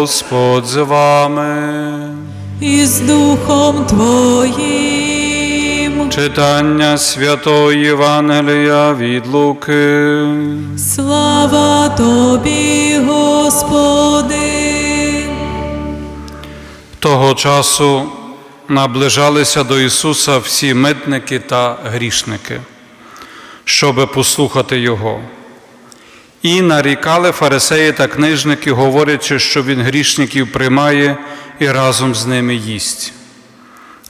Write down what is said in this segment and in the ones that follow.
Господь з вами. і з Духом Твоїм. Читання святої Євангелія від Луки. Слава Тобі, Господи. Того часу наближалися до Ісуса всі митники та грішники, щоби послухати Його. І нарікали фарисеї та книжники, говорячи, що Він грішників приймає і разом з ними їсть.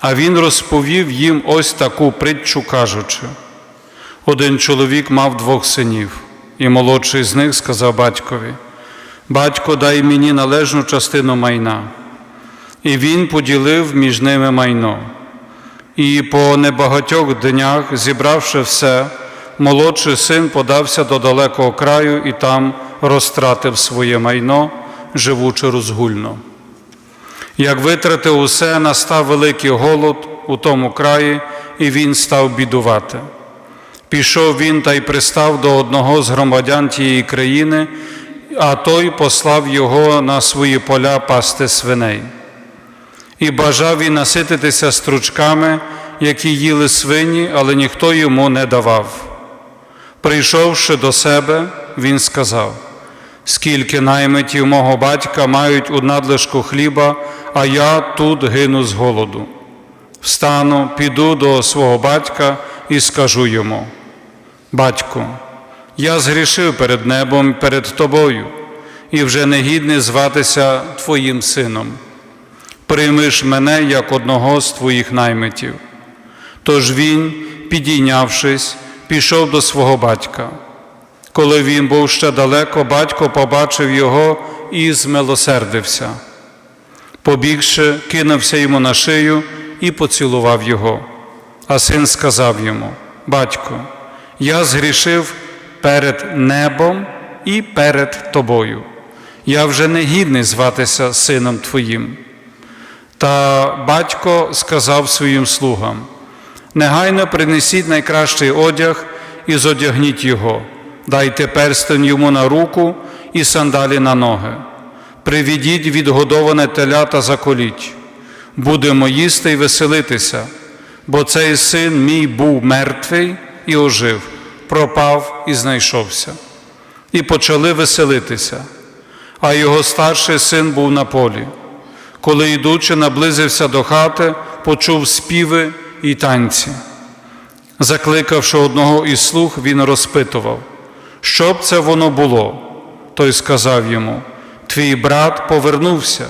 А Він розповів їм ось таку притчу, кажучи: один чоловік мав двох синів, і молодший з них сказав батькові: Батько, дай мені належну частину майна. І він поділив між ними майно. І по небагатьох днях, зібравши все, молодший син подався до далекого краю і там розтратив своє майно, живучи розгульно. Як витратив усе, настав великий голод у тому краї, і він став бідувати. Пішов він та й пристав до одного з громадян тієї країни, а той послав його на свої поля пасти свиней. І бажав він насититися стручками, які їли свині, але ніхто йому не давав. Прийшовши до себе, він сказав: Скільки наймитів мого батька мають у надлишку хліба, а я тут гину з голоду. Встану, піду до свого батька і скажу йому: Батьку, я згрішив перед небом, перед тобою, і вже не гідний зватися твоїм сином приймиш мене як одного з твоїх наймитів. Тож він, підійнявшись, пішов до свого батька. Коли він був ще далеко, батько побачив його і змилосердився. Побігши, кинувся йому на шию і поцілував його. А син сказав йому: Батько, я згрішив перед небом і перед тобою. Я вже не гідний зватися сином твоїм. Та батько сказав своїм слугам: негайно принесіть найкращий одяг і зодягніть його, дайте перстень йому на руку і сандалі на ноги. Привідіть відгодоване теля та заколіть. Будемо їсти й веселитися, бо цей син мій був мертвий і ожив, пропав і знайшовся. І почали веселитися, а його старший син був на полі. Коли, йдучи, наблизився до хати, почув співи і танці. Закликавши одного із слуг, він розпитував, що б це воно було. Той сказав йому: Твій брат повернувся,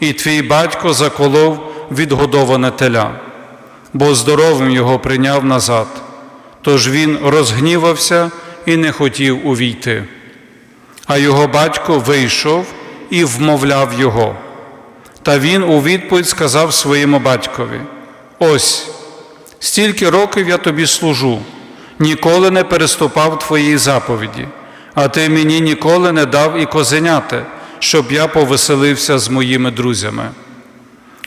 і твій батько заколов відгодоване теля, бо здоровим його прийняв назад. Тож він розгнівався і не хотів увійти. А його батько вийшов і вмовляв його. Та він у відповідь сказав своєму батькові: Ось, стільки років я тобі служу, ніколи не переступав твоїй заповіді, а ти мені ніколи не дав і козеняти, щоб я повеселився з моїми друзями.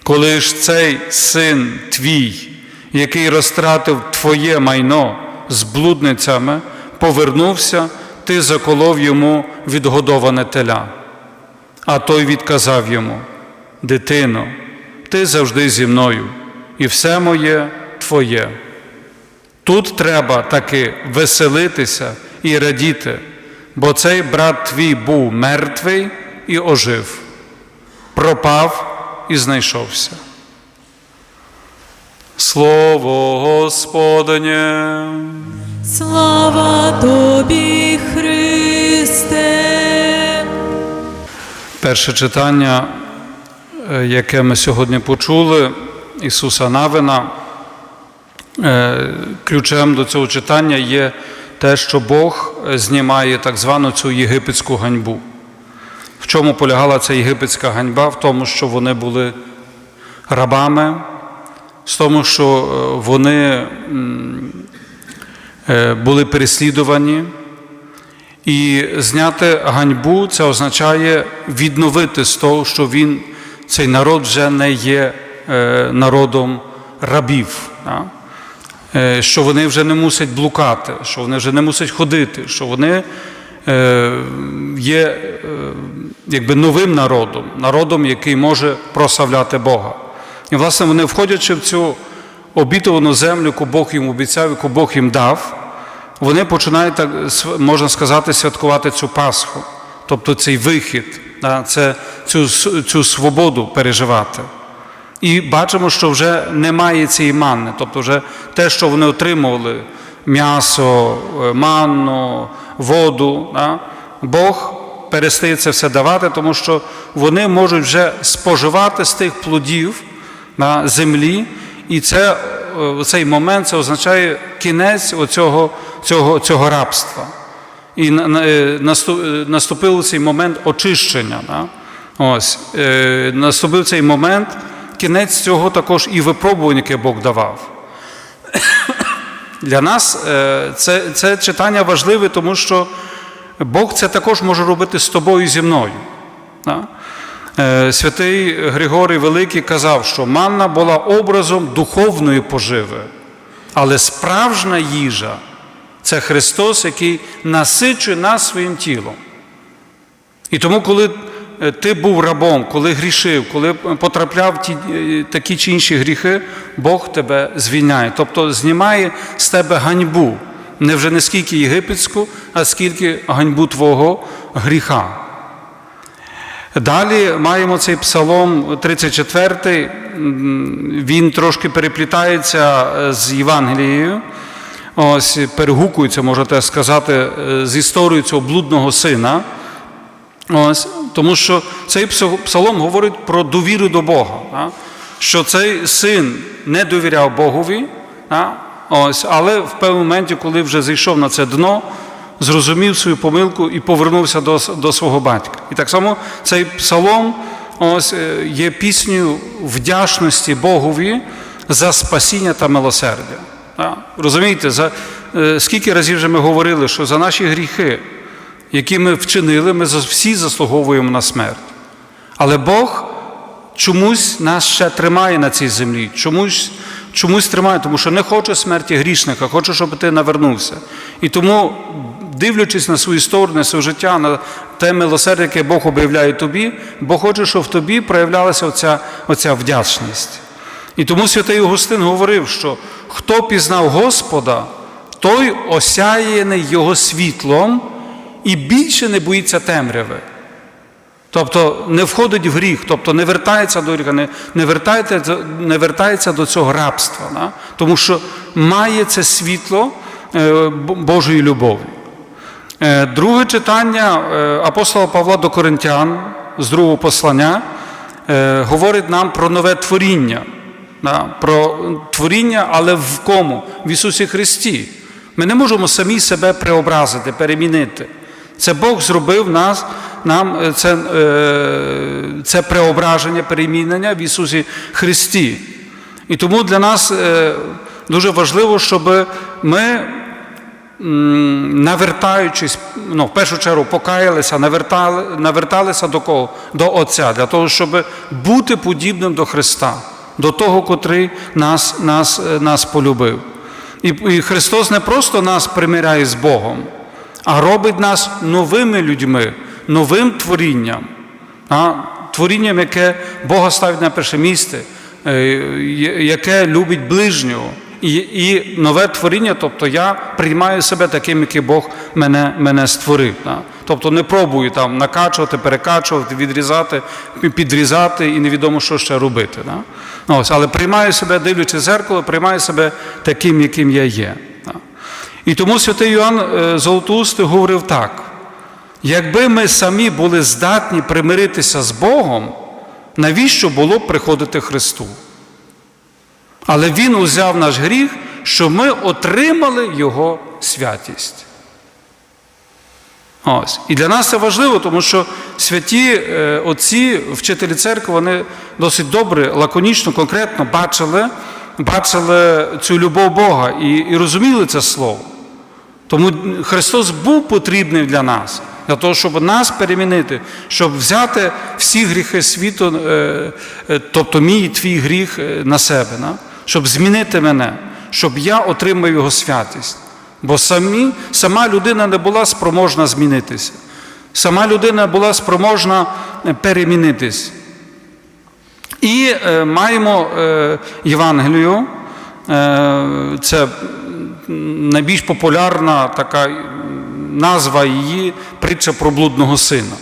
Коли ж цей син твій, який розтратив твоє майно з блудницями, повернувся, ти заколов йому відгодоване теля. А той відказав йому. Дитино, ти завжди зі мною, і все моє Твоє. Тут треба таки веселитися і радіти, бо цей брат твій був мертвий і ожив, пропав і знайшовся. Слово Господнє. Слава Тобі, Христе. Перше читання, е, яке ми сьогодні почули, Ісуса Навина, ключем до цього читання є те, що Бог знімає так звану цю єгипетську ганьбу. В чому полягала ця єгипетська ганьба? В тому, що вони були рабами, в тому, що е, вони е, були переслідувані. І зняти ганьбу це означає відновити з того, що він, цей народ вже не є е, народом рабів, да? Е, що вони вже не мусять блукати, що вони вже не мусять ходити, що вони е, є е, якби новим народом, народом, який може прославляти Бога. І, власне, вони, входячи в цю обітовану землю, яку Бог їм обіцяв, яку Бог їм дав, вони починають, так, можна сказати, святкувати цю Пасху, тобто цей вихід, це, цю, цю свободу переживати. І бачимо, що вже немає цієї манни, тобто вже те, що вони отримували м'ясо, е, манну, воду, да, Бог перестає це все давати, тому що вони можуть вже споживати з тих плодів на землі, і це, е, цей момент це означає кінець оцього, цього, цього рабства. І е, насту- наступив цей момент очищення. Да? Ось, наступив цей момент, кінець цього також і випробувань, яке Бог давав. Для нас е, це, це читання важливе, тому що Бог це також може робити з тобою і зі мною. Е, Святий Григорій Великий казав, що манна була образом духовної поживи, але справжня їжа це Христос, який насичує нас своїм тілом. І тому, коли ти був рабом, коли грішив, коли потрапляв в ті, е, такі чи інші гріхи, Бог тебе звільняє, тобто знімає з тебе ганьбу, не вже не скільки єгипетську, а скільки ганьбу твого гріха. Далі маємо цей псалом 34, він трошки переплітається е, з Євангелією, ось перегукується, можете сказати, е, з історією цього блудного сина. Ось, тому що цей псал- псалом говорить про довіру до Бога, да? що цей син не довіряв Богові, да? ось, але в певному моменті, коли вже зійшов на це дно, зрозумів свою помилку і повернувся до, до свого батька. І так само цей псалом ось, е, є піснею вдячності Богові за спасіння та милосердя. Да? Розумієте, за, е, скільки разів вже ми говорили, що за наші гріхи які ми вчинили, ми всі заслуговуємо на смерть. Але Бог чомусь нас ще тримає на цій землі, чомусь, чомусь тримає, тому що не хоче смерті грішника, хоче, щоб ти навернувся. І тому, дивлячись на свою сторону, на своє життя, на те милосердя, яке Бог об'являє тобі, Бог хоче, щоб в тобі проявлялася оця, оця вдячність. І тому святий Августин говорив, що хто пізнав Господа, той осяяний Його світлом і більше не боїться темряви. Тобто не входить в гріх, тобто не вертається до гріха, не, не, вертається, не вертається до цього рабства, да? тому що має це світло е, Божої любові. Е, Друге читання е, апостола Павла до Коринтян з другого послання говорить нам про нове творіння, да, про творіння, але в кому? В Ісусі Христі. Ми не можемо самі себе преобразити, перемінити. Це Бог зробив нас, нам е, це, е, це преображення, перемінення в Ісусі Христі. І тому для нас е, дуже важливо, щоб ми навертаючись, ну, в першу чергу покаялися, навертали, наверталися до кого? До Отця, для того, щоб бути подібним до Христа, до того, котрий нас, нас, нас полюбив. І, і Христос не просто нас примиряє з Богом, а робить нас новими людьми, новим творінням. А? Творінням, яке Бога ставить на перше місце, е, яке любить ближнього. І, і нове творіння, тобто я приймаю себе таким, який Бог мене, мене створив. Да? Тобто не пробую там накачувати, перекачувати, відрізати, підрізати і невідомо, що ще робити. Да? Ось, але приймаю себе, дивлячись зеркало, приймаю себе таким, яким я є. І тому святий Йоанн е, Золотоустий говорив так: якби ми самі були здатні примиритися з Богом, навіщо було б приходити Христу? Але Він узяв наш гріх, щоб ми отримали Його святість. Ось. І для нас це важливо, тому що святі е, отці, вчителі церкви, вони досить добре, лаконічно, конкретно бачили, бачили цю любов Бога і, і розуміли це слово. Тому Христос був потрібний для нас, для того, щоб нас перемінити, щоб взяти всі гріхи світу, е, е, тобто мій і твій гріх е, на себе, щоб змінити мене, щоб я отримав його святість. Бо самі, сама людина не була спроможна змінитися. Сама людина була спроможна перемінитись. І е, маємо е, Євангелію. Е, це найбільш популярна така назва її притча про блудного сина.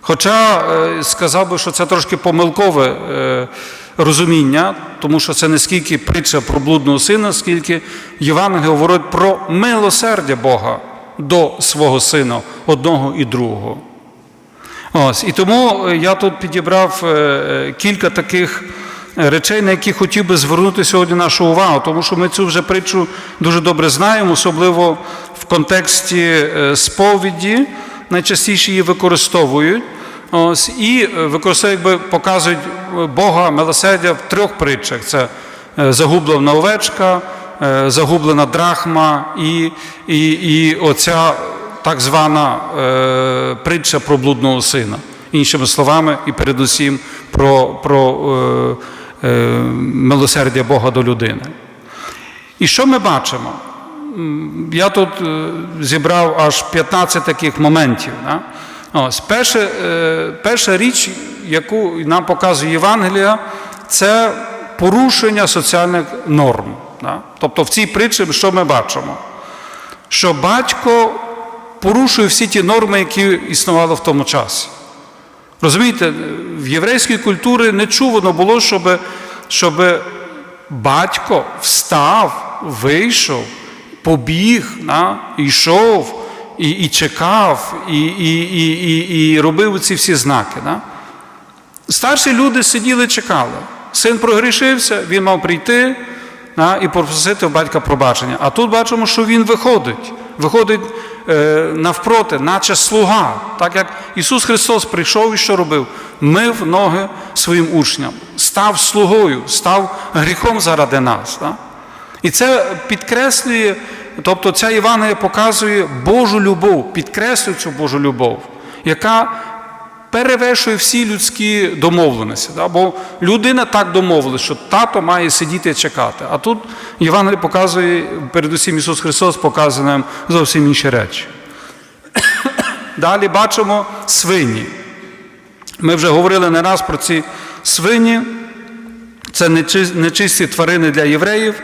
Хоча е, сказав би, що це трошки помилкове е, розуміння, тому що це не скільки притча про блудного сина, скільки Євангелія говорить про милосердя Бога до свого сина, одного і другого. Ось, і тому я тут підібрав е, кілька таких речей, на які хотів би звернути сьогодні нашу увагу, тому що ми цю вже притчу дуже добре знаємо, особливо в контексті е, сповіді, найчастіше її використовують. Ось, і е, використовують, якби показують е, Бога милосердя в трьох притчах: це загублена овечка, загублена драхма і, і, і оця так звана притча про блудного сина. Іншими словами, і передусім про, про е, милосердя Бога до людини. І що ми бачимо? Я тут е, зібрав аж 15 таких моментів. Да? Ось, перше, е, перша річ, яку нам показує Євангелія, це порушення соціальних норм. Да? Тобто в цій притчі, що ми бачимо? Що батько порушує всі ті норми, які існували в тому часі. Розумієте, в єврейській культурі не чувано було, щоб, щоб батько встав, вийшов, побіг, на, йшов і, і чекав, і, і, і, і, і робив ці всі знаки. На. Старші люди сиділи, чекали. Син прогрішився, він мав прийти на, і попросити в батька пробачення. А тут бачимо, що він виходить. Виходить е, навпроти, наче слуга. Так як Ісус Христос прийшов і що робив? Мив ноги своїм учням, став слугою, став гріхом заради нас. Так? І це підкреслює, тобто ця Євангелія показує Божу любов, підкреслює цю Божу любов, яка перевершує всі людські домовленості. Да? Бо людина так домовилася, що тато має сидіти і чекати. А тут Євангеліє показує, передусім Ісус Христос показує нам зовсім інші речі. Далі бачимо свині. Ми вже говорили не раз про ці свині. Це нечисті тварини для євреїв.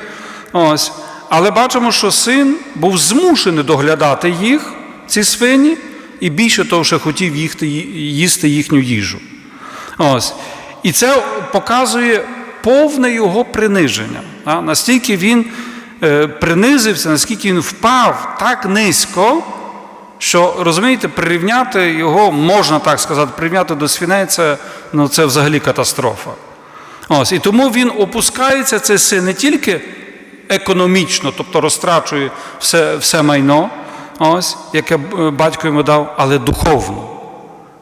Ось. Але бачимо, що син був змушений доглядати їх, ці свині, і більше того, що хотів їсти їхню їжу. Ось. І це показує повне його приниження. Настільки він е, принизився, наскільки він впав так низько, що розумієте, прирівняти його, можна так сказати, прирівняти до свиней, це, ну, це взагалі катастрофа. Ось, і тому він опускається, цей син не тільки економічно, тобто розтрачує все, все майно, ось, яке е, батько йому дав, але духовно.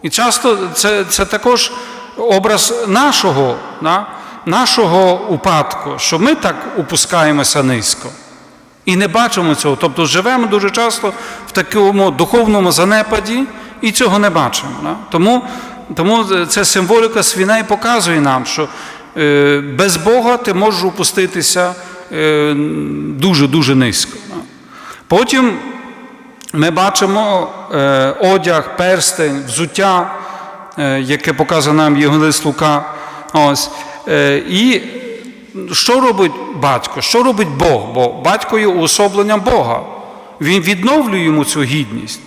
І часто це, це також образ нашого, да, нашого упадку, що ми так опускаємося низько. І не бачимо цього. Тобто живемо дуже часто такому духовному занепаді і цього не бачимо. Да? Тому, тому ця символіка свиней показує нам, що е, без Бога ти можеш опуститися е, дуже-дуже низько. Да? Потім ми бачимо е, одяг, перстень, взуття, е, яке показує нам Євангелист Лука. Ось. Е, і що робить батько? Що робить Бог? Бо батько є уособленням Бога. Він відновлює йому цю гідність.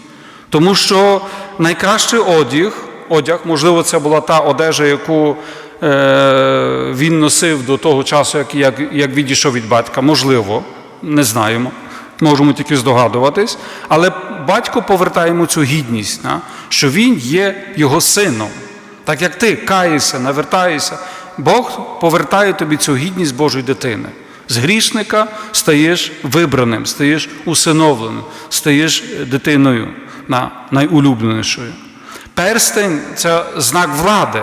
Тому що найкращий одяг, одяг, можливо, це була та одежа, яку е, він носив до того часу, як, як, як відійшов від батька. Можливо, не знаємо. Можемо тільки здогадуватись. Але батько повертає йому цю гідність, на, що він є його сином. Так як ти каєшся, навертаєшся, Бог повертає тобі цю гідність Божої дитини. З грішника стаєш вибраним, стаєш усиновленим, стаєш дитиною на, найулюбленішою. Перстень це знак влади.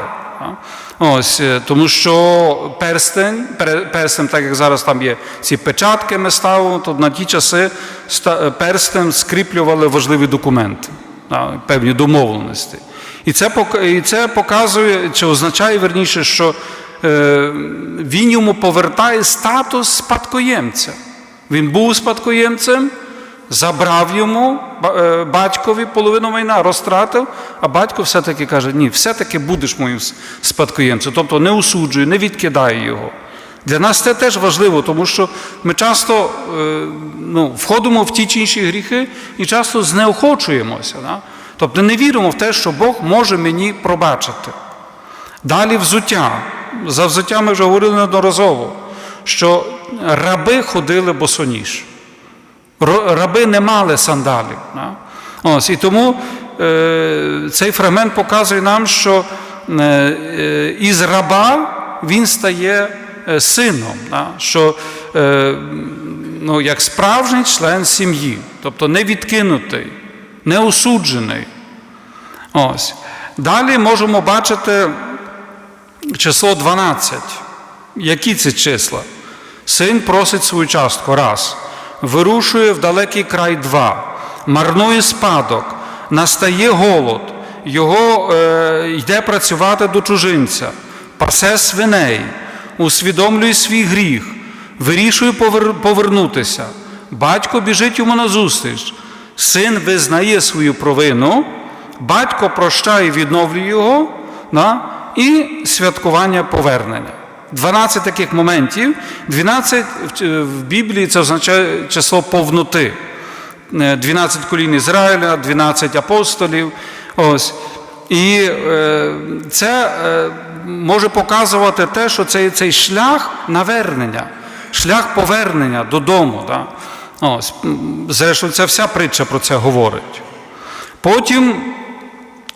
Ось, е, тому що перстень, перстень, так як зараз там є ці печатки ми ставимо, то на ті часи е, перстень скріплювали важливі документи, певні домовленості. І це, і це показує, чи означає верніше, що він йому повертає статус спадкоємця. Він був спадкоємцем, забрав йому е, батькові половину майна, розтратив, а батько все-таки каже: ні, все-таки будеш моїм спадкоємцем. Тобто не осуджує, не відкидає його. Для нас це теж важливо, тому що ми часто е, ну, входимо в ті чи інші гріхи і часто знеохочуємося. Да? Тобто не віримо в те, що Бог може мені пробачити. Далі взуття. За взуття ми вже говорили неодноразово, що раби ходили босоніж. Раби не мали сандалів. Да? Ось, і тому е, цей фрагмент показує нам, що е, е, із раба він стає е, сином, да? що е, ну, як справжній член сім'ї, тобто не відкинутий, не осуджений. Ось. Далі можемо бачити число 12. Які це числа? Син просить свою частку. Раз, вирушує в далекий край. Два, марнує спадок, настає голод, його е, йде працювати до чужинця, пасе свиней, усвідомлює свій гріх, вирішує повер- повернутися. Батько біжить йому назустріч, син визнає свою провину, батько прощає відновлює його, да? І святкування повернення. 12 таких моментів, 12 в- Біблії це означає число повноти. Е, 12 колін Ізраїля, 12 апостолів. Ось. І е, це е, може показувати те, що цей, цей шлях навернення, шлях повернення додому. Да? Ось. Зрештою, ця вся притча про це говорить. Потім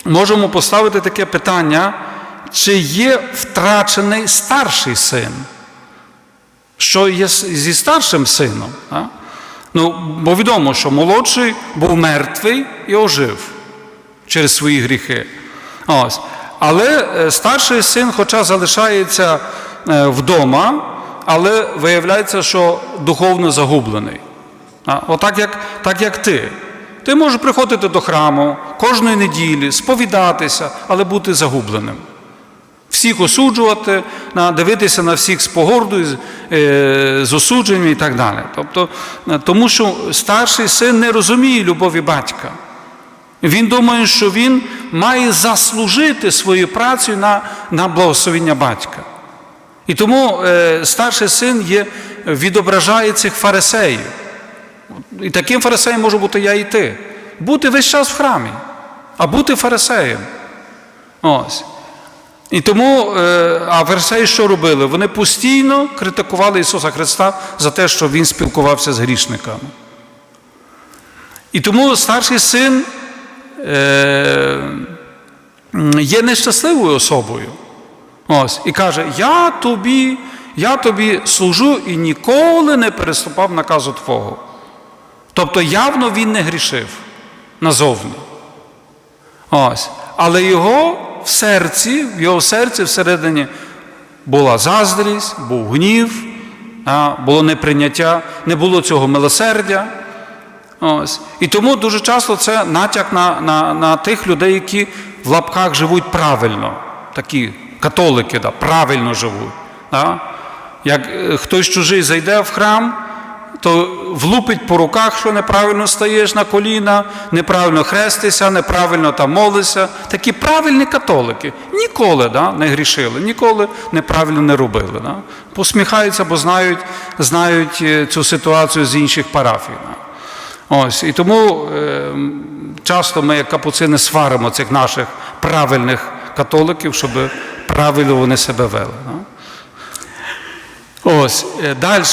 можемо поставити таке питання, чи є втрачений старший син? Що є зі старшим сином? А? Ну, бо відомо, що молодший був мертвий і ожив через свої гріхи. Ось. Але е, старший син, хоча залишається е, вдома, але виявляється, що духовно загублений. А, Отак як, так як ти. Ти можеш приходити до храму кожної неділі, сповідатися, але бути загубленим. Всіх осуджувати, дивитися на всіх з погордою, з, е, осудженням і так далі. Тобто, е, тому що старший син не розуміє любові батька. Він думає, що він має заслужити своєю працею на, на благословення батька. І тому е, старший син є, відображає цих фарисеїв. І таким фарисеєм може бути я і ти. Бути весь час в храмі, а бути фарисеєм. Ось. І тому, е, а фарисеї що робили? Вони постійно критикували Ісуса Христа за те, що Він спілкувався з грішниками. І тому старший син е, є нещасливою особою. Ось, і каже: Я тобі, я тобі служу і ніколи не переступав наказу Твого. Тобто явно він не грішив назовні. Ось. Але його в серці, в його серці всередині була заздрість, був гнів, було неприйняття, не було цього милосердя. Ось. І тому дуже часто це натяк на, на, на тих людей, які в лапках живуть правильно, такі католики, да, правильно живуть. Да? Як е, хтось чужий зайде в храм, то влупить по руках, що неправильно стаєш на коліна, неправильно хрестися, неправильно там молишся. Такі правильні католики ніколи да, не грішили, ніколи неправильно не робили. Да. Посміхаються, бо знають, знають е, цю ситуацію з інших парафій. Да. Ось, і тому е, часто ми, як капуцини, сваримо цих наших правильних католиків, щоб правильно вони себе вели. Да. Ось, далі.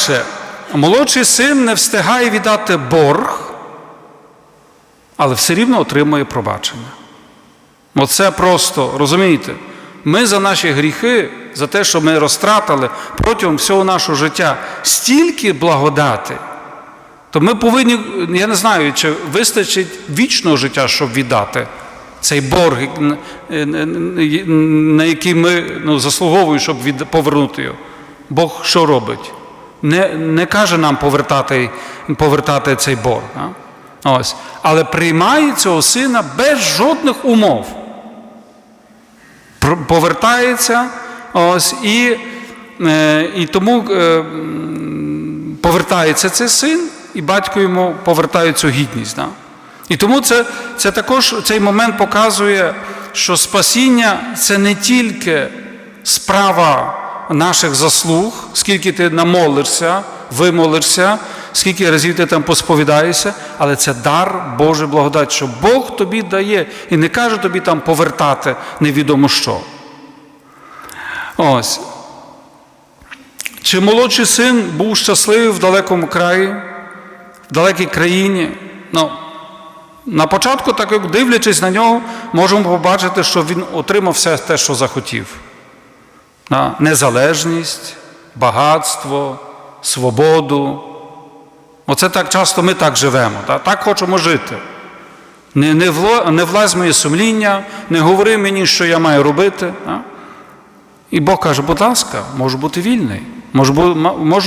Молодший син не встигає віддати борг, але все рівно отримує пробачення. Оце просто, розумієте, ми за наші гріхи, за те, що ми розтратили протягом всього нашого життя стільки благодати, то ми повинні, я не знаю, чи вистачить вічного життя, щоб віддати цей борг, на який ми ну, заслуговуємо, щоб від... повернути його. Бог що робить? Не, не каже нам повертати, повертати цей борг. А? Ось. Але приймає цього сина без жодних умов. Повертається ось, і, е, і тому е, повертається цей син, і батько йому повертає цю гідність. Да? І тому це, це також цей момент показує, що спасіння це не тільки справа наших заслуг, скільки ти намолишся, вимолишся, скільки разів ти там посповідаєшся, але це дар Божий благодать, що Бог тобі дає і не каже тобі там повертати невідомо що. Ось. Чи молодший син був щасливий в далекому краї, в далекій країні? Ну, на початку, так як дивлячись на нього, можемо побачити, що він отримав все те, що захотів. На незалежність, багатство, свободу. Оце так часто ми так живемо, так, так хочемо жити. Не, не, вло, не влазь моє сумління, не говори мені, що я маю робити. Так? І Бог каже, будь ласка, можеш бути вільний, можеш, бу-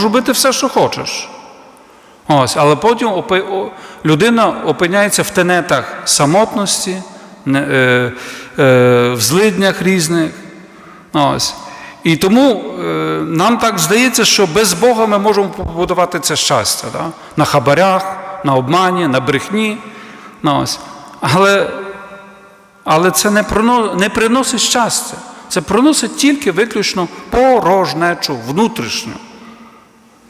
робити все, що хочеш. Ось, але потім опи- людина опиняється в тенетах самотності, е, е, в злиднях різних. Ось. І тому е, нам так здається, що без Бога ми можемо побудувати це щастя да? на хабарях, на обмані, на брехні. Ось. Але, але це не, прино, не приносить щастя. Це приносить тільки виключно порожнечу, внутрішню.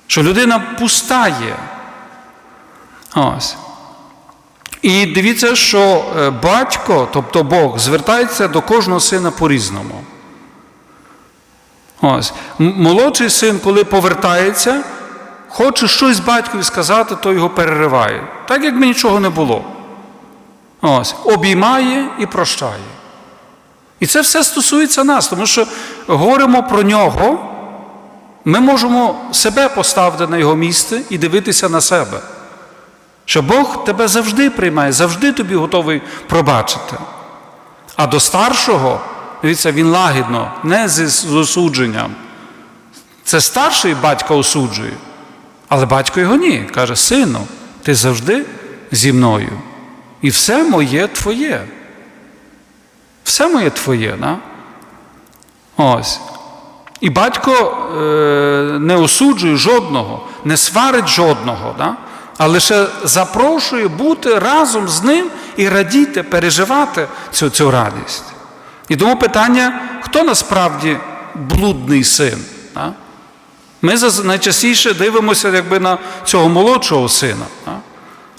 Що людина пустає. Ось. І дивіться, що е, батько, тобто Бог, звертається до кожного сина по-різному. Ось. Молодший син, коли повертається, хоче щось батькові сказати, то його перериває. Так як би нічого не було. Ось. Обіймає і прощає. І це все стосується нас, тому що говоримо про нього, ми можемо себе поставити на його місце і дивитися на себе. Що Бог тебе завжди приймає, завжди тобі готовий пробачити. А до старшого, дивіться, він лагідно, не з осудженням. Це старший батько осуджує, але батько його ні. Каже: сину, ти завжди зі мною. І все моє твоє. Все моє твоє. Да? Ось. І батько е, не осуджує жодного, не сварить жодного, да? а лише запрошує бути разом з ним і радіти, переживати цю, цю радість. І тому питання, хто насправді блудний син? Ми найчастіше дивимося якби, на цього молодшого сина.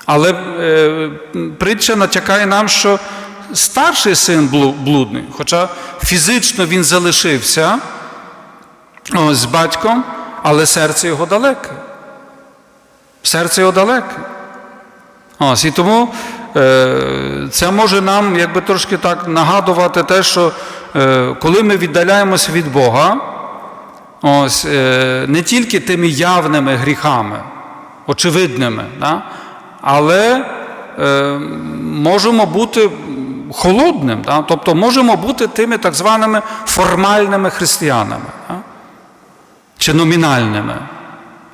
Але е, притча натякає нам, що старший син блудний, хоча фізично він залишився з батьком, але серце його далеке. Серце його далеке. Ось, і тому це може нам якби трошки так нагадувати те, що е, коли ми віддаляємося від Бога, ось, е, не тільки тими явними гріхами, очевидними, да, але е, можемо бути холодним, да, тобто можемо бути тими так званими формальними християнами. Да чи номінальними,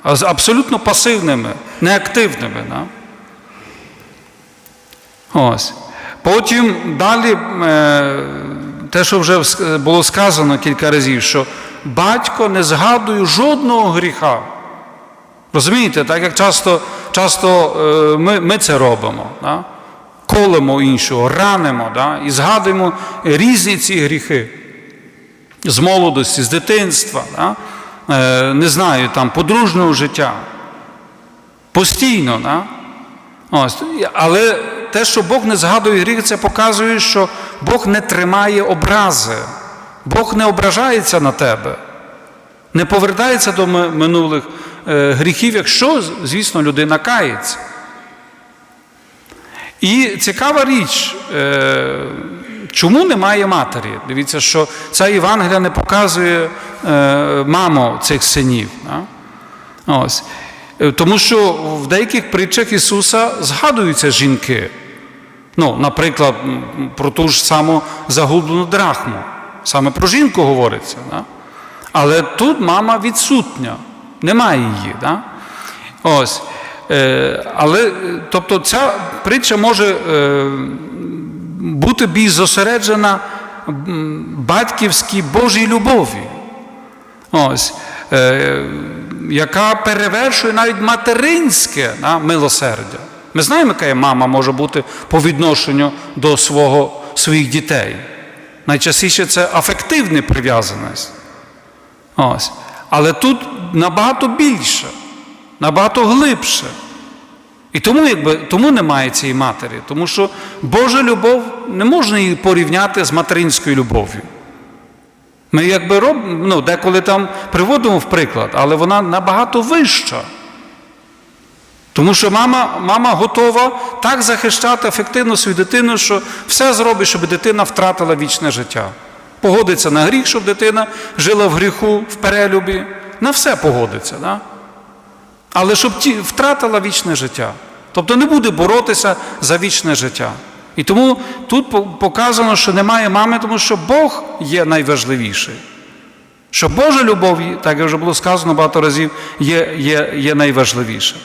абсолютно пасивними, неактивними. Да? Ось. Потім далі е, те, що вже було сказано кілька разів, що батько не згадує жодного гріха. Розумієте, так як часто, часто е, ми, ми це робимо. Да? Колемо іншого, ранимо да? і згадуємо різні ці гріхи з молодості, з дитинства, да? е, не знаю, там, подружнього життя. Постійно. Да? Ось. Але те, що Бог не згадує гріх, це показує, що Бог не тримає образи, Бог не ображається на тебе, не повертається до минулих е, гріхів, якщо, звісно, людина кається. І цікава річ, е, чому немає матері? Дивіться, що ця Євангелія не показує е, маму цих синів. Ось. Тому що в деяких притчах Ісуса згадуються жінки. Ну, наприклад, про ту ж саму загублену драхму. Саме про жінку говориться. Да? Але тут мама відсутня, немає її. Да? Ось. Е, але, е, тобто, ця притча може е, бути більш зосереджена батьківській Божій любові. Ось. Яка перевершує навіть материнське да, милосердя. Ми знаємо, яка мама може бути по відношенню до свого, своїх дітей. Найчастіше це афективна прив'язаність. Але тут набагато більше, набагато глибше. І тому, якби, тому немає цієї матері, тому що Божа любов не можна її порівняти з материнською любов'ю. Ми якби роб, ну, деколи там приводимо в приклад, але вона набагато вища. Тому що мама, мама готова так захищати ефективно свою дитину, що все зробить, щоб дитина втратила вічне життя. Погодиться на гріх, щоб дитина жила в гріху, в перелюбі. На все погодиться. Да? Але щоб ті втратила вічне життя. Тобто не буде боротися за вічне життя. І тому тут показано, що немає мами, тому що Бог є найважливіший. Що Божа любов, так як вже було сказано багато разів, є, є, є найважливіша.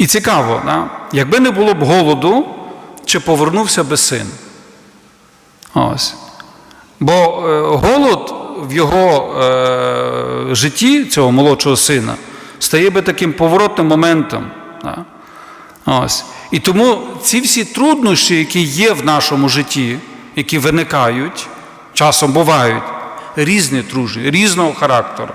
І цікаво, да? якби не було б голоду, чи повернувся би син. Ось. Бо е, голод в його е, житті, цього молодшого сина, стає би таким поворотним моментом. Да? Ось. І тому ці всі труднощі, які є в нашому житті, які виникають, часом бувають, різні труднощі, різного характеру.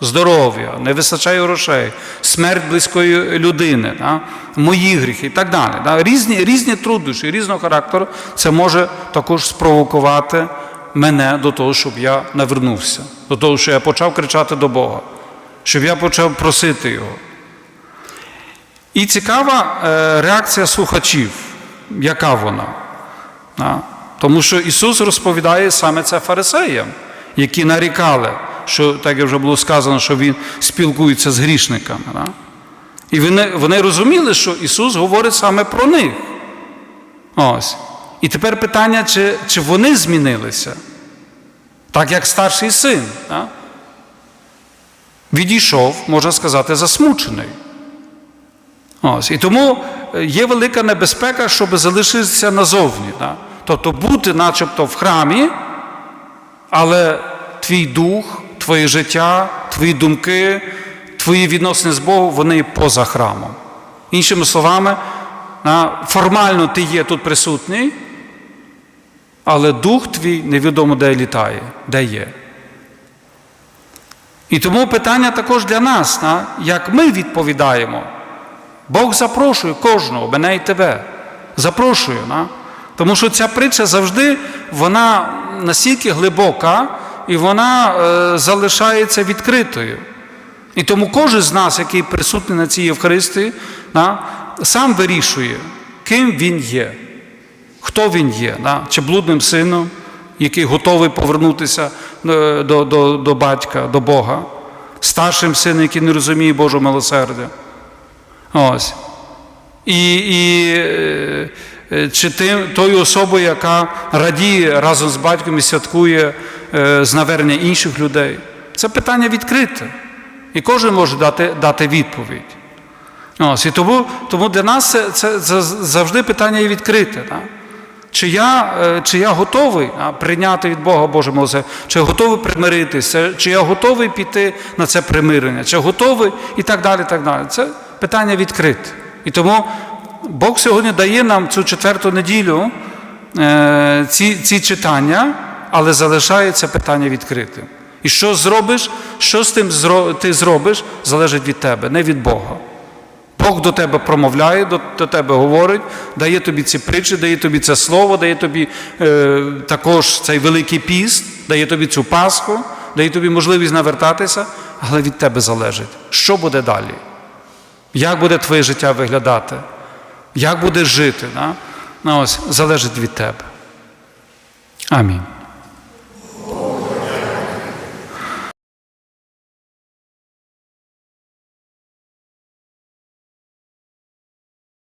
Здоров'я, не вистачає грошей, смерть близької людини, да? мої гріхи і так далі. Да? Різні, різні труднощі, різного характеру, це може також спровокувати мене до того, щоб я навернувся, до того, що я почав кричати до Бога, щоб я почав просити Його. І цікава е, реакція слухачів, яка вона? Да? Тому що Ісус розповідає саме це фарисеям, які нарікали, що так як вже було сказано, що Він спілкується з грішниками. Да? І вони, вони розуміли, що Ісус говорить саме про них. Ось. І тепер питання, чи, чи вони змінилися, так як старший син. Да? Відійшов, можна сказати, засмучений. Ось. І тому е, є велика небезпека, щоб залишитися назовні. Да? Тобто бути начебто в храмі, але твій дух, твоє життя, твої думки, твої відносини з Богом, вони поза храмом. Іншими словами, формально ти є тут присутній, але дух твій невідомо де літає, де є. І тому питання також для нас, як ми відповідаємо. Бог запрошує кожного, мене і тебе. Запрошує. Тому що ця притча завжди вона настільки глибока і вона е, залишається відкритою. І тому кожен з нас, який присутній на цій Євхаристії, сам вирішує, ким він є, хто він є, чи блудним сином, який готовий повернутися е, до, до, до батька, до Бога, старшим сином, який не розуміє Божого милосердя. Ось. І, і е, чи тим, тою особою, яка радіє разом з батьком і святкує з навернення інших людей. Це питання відкрите. І кожен може дати, дати відповідь. Ось, і тому, тому для нас це, це, це завжди питання є відкрите. Так? Чи я, е, чи я готовий а, прийняти від Бога Боже милосердя, чи готовий примиритися, чи я готовий піти на це примирення, чи готовий і так далі. так далі. Це питання відкрите. І тому Бог сьогодні дає нам цю четверту неділю е, ці, ці читання, але залишає це питання відкритим. І що зробиш, що з тим ти зробиш, залежить від тебе, не від Бога. Бог до тебе промовляє, до, до тебе говорить, дає тобі ці притчі, дає тобі це слово, дає тобі е, також цей великий піст, дає тобі цю Пасху, дає тобі можливість навертатися, але від тебе залежить, що буде далі. Як буде твоє життя виглядати? Як будеш жити? Да? Ну, ось, залежить від тебе. Амінь.